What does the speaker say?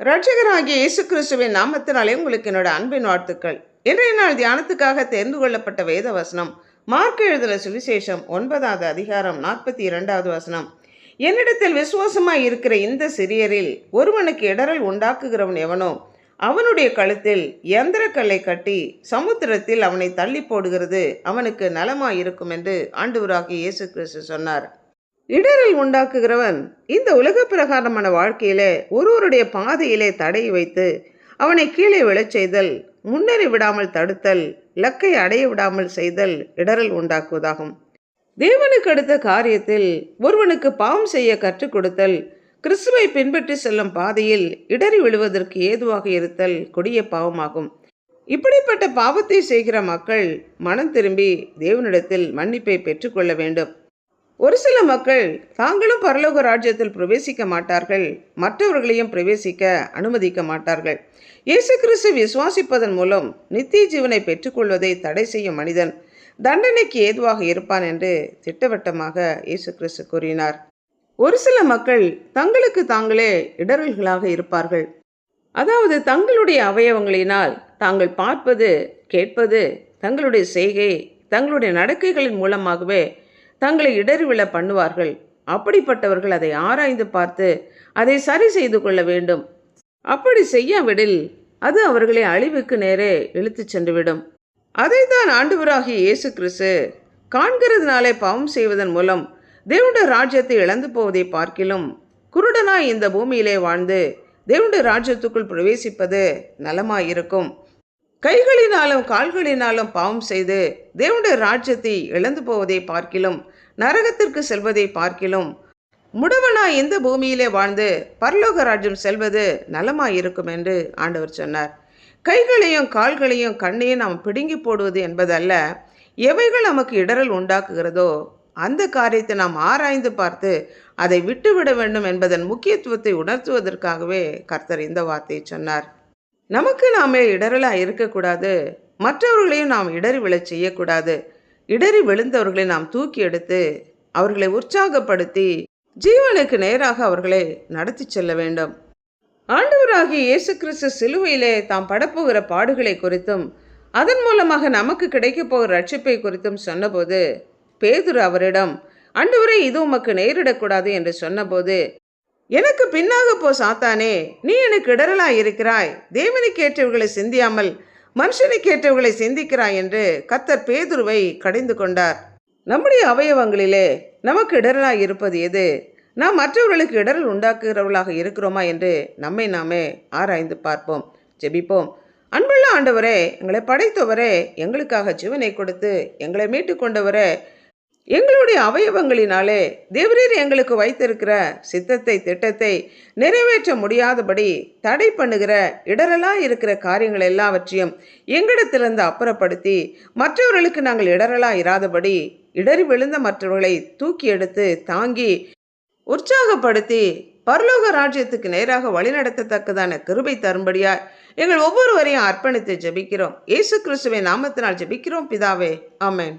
ரட்சகராகிய இயேசு கிறிஸ்துவின் நாமத்தினாலே உங்களுக்கு என்னோட அன்பின் வாழ்த்துக்கள். இன்றைய நாள் தியானத்துக்காக தேர்ந்து கொள்ளப்பட்ட வேத வசனம் மார்க் எழுதின சுவிசேஷம் ஒன்பதாவது அதிகாரம் நாற்பத்தி இரண்டாவது வசனம். என்னிடத்தில் விசுவாசமாய் இருக்கிற இந்த சிறியரில் ஒருவனுக்கு இடரல் உண்டாக்குகிறவன் எவனோ அவனுடைய கழுத்தில் எந்திரக்கல்லை கட்டி சமுத்திரத்தில் அவனை தள்ளி போடுகிறது அவனுக்கு நலமாயிருக்கும் என்று ஆண்டவராகிய இயேசு கிறிஸ்து சொன்னார். இடரல் உண்டாக்குகிறவன் இந்த உலக பிரகாரமான வாழ்க்கையிலே ஒருவருடைய பாதையிலே தடை வைத்து அவனை கீழே விழச் செய்தல் முன்னேறி விடாமல் தடுத்தல் லக்கை அடைய விடாமல் செய்தல் இடரல் உண்டாக்குவதாகும். தேவனுக்கு அடுத்த காரியத்தில் ஒருவனுக்கு பாவம் செய்ய கற்றுக் கொடுத்தல் கிறிஸ்துவை பின்பற்றி செல்லும் பாதையில் இடறி விழுவதற்கு ஏதுவாக இருத்தல் கொடிய பாவமாகும். இப்படிப்பட்ட பாவத்தை செய்கிற மக்கள் மனம் திரும்பி தேவனிடத்தில் மன்னிப்பை பெற்றுக்கொள்ள வேண்டும். ஒரு சில மக்கள் தாங்களும் பரலோக ராஜ்யத்தில் பிரவேசிக்க மாட்டார்கள். மற்றவர்களையும் பிரவேசிக்க அனுமதிக்க மாட்டார்கள். இயேசு கிறிஸ்து விசுவாசிப்பதன் மூலம் நித்திய ஜீவனை பெற்றுக்கொள்வதை தடை செய்யும் மனிதன் தண்டனைக்கு ஏதுவாக இருப்பான் என்று திட்டவட்டமாக இயேசு கிறிஸ்து கூறினார். ஒரு சில மக்கள் தங்களுக்கு தாங்களே இடரல்களாக இருப்பார்கள். அதாவது தங்களுடைய அவயவங்களினால் தாங்கள் பார்ப்பது கேட்பது தங்களுடைய செய்கை தங்களுடைய நடக்கைகளின் மூலமாகவே தங்களை இடறிவிழ பண்ணுவார்கள். அப்படிப்பட்டவர்கள் அதை ஆராய்ந்து பார்த்து அதை சரி செய்து கொள்ள வேண்டும். அப்படி செய்யாவிடில் அது அவர்களை அழிவுக்கு நேரே இழுத்துச் சென்றுவிடும். அதைத்தான் ஆண்டவராகிய இயேசு கிறிஸ்து காண்கிறதுனாலே பாவம் செய்வதன் மூலம் தேவனுடைய ராஜ்யத்தை இழந்து போவதை பார்க்கிலும் குருடனாய் இந்த பூமியிலே வாழ்ந்து தேவனுடைய ராஜ்யத்துக்குள் பிரவேசிப்பது நலமாயிருக்கும். கைகளினாலும் கால்களினாலும் பாவம் செய்து தேவனுடைய ராஜ்யத்தை இழந்து போவதை பார்க்கிலும் நரகத்திற்கு செல்வதை பார்க்கிலும் முடவனாய் இந்த பூமியிலே வாழ்ந்து பரலோக ராஜ்யம் செல்வது நலமாயிருக்கும் என்று ஆண்டவர் சொன்னார். கைகளையும் கால்களையும் கண்ணையும் நாம் பிடுங்கி போடுவது என்பதல்ல எவைகள் நமக்கு இடரல் உண்டாக்குகிறதோ அந்த காரியத்தை நாம் ஆராய்ந்து பார்த்து அதை விட்டுவிட வேண்டும் என்பதன் முக்கியத்துவத்தை உணர்த்துவதற்காகவே கர்த்தர் இந்த வார்த்தையை சொன்னார். நமக்கு நாமே இடரலாக இருக்கக்கூடாது. மற்றவர்களையும் நாம் இடறி விழச் செய்யக்கூடாது. இடறி விழுந்தவர்களை நாம் தூக்கி எடுத்து அவர்களை உற்சாகப்படுத்தி ஜீவனுக்கு நேராக அவர்களை நடத்தி செல்ல வேண்டும். ஆண்டவராகிய இயேசு கிறிஸ்து சிலுவையிலே தாம் படப்போகிற பாடுகளை குறித்தும் அதன் மூலமாக நமக்கு கிடைக்கப் போகிற ரட்சிப்பை குறித்தும் சொன்னபோது பேதுரு அவரிடம் அன்றுவரை இது உமக்கு நேரிடக்கூடாது என்று சொன்னபோது எனக்கு பின்னாக போ சாத்தானே. நீ எனக்கு இடரலா இருக்கிறாய். தேவனை ஏற்றவர்களை சிந்தியாமல் மனுஷனை கேட்டவர்களை சிந்திக்கிறாய் என்று கத்தர் பேதுருவை கடிந்து கொண்டார். நம்முடைய அவயவங்களிலே நமக்கு இடரலாய் இருப்பது எது? நாம் மற்றவர்களுக்கு இடரல் உண்டாக்குகிறவர்களாக இருக்கிறோமா என்று நம்மை நாமே ஆராய்ந்து பார்ப்போம் ஜெபிப்போம். அன்புள்ள ஆண்டவரே எங்களை படைத்தவரே எங்களுக்காக ஜீவனை கொடுத்து எங்களை மீட்டு கொண்டவரே எங்களுடைய அவயவங்களினாலே தேவரீர் எங்களுக்கு வைத்திருக்கிற சித்தத்தை திட்டத்தை நிறைவேற்ற முடியாதபடி தடை பண்ணுகிற இடரலாக இருக்கிற காரியங்கள் எல்லாவற்றையும் எங்களிடத்திலிருந்து அப்புறப்படுத்தி மற்றவர்களுக்கு நாங்கள் இடரலாக இராதபடி இடறி விழுந்த மற்றவர்களை தூக்கி எடுத்து தாங்கி உற்சாகப்படுத்தி பரலோக ராஜ்யத்துக்கு நேராக வழிநடத்தத்தக்கதான கிருபை தரும்படியாய் எங்கள் ஒவ்வொருவரையும் அர்ப்பணித்து ஜெபிக்கிறோம். இயேசு கிறிஸ்துவை நாமத்தினால் ஜெபிக்கிறோம். பிதாவே ஆமேன்.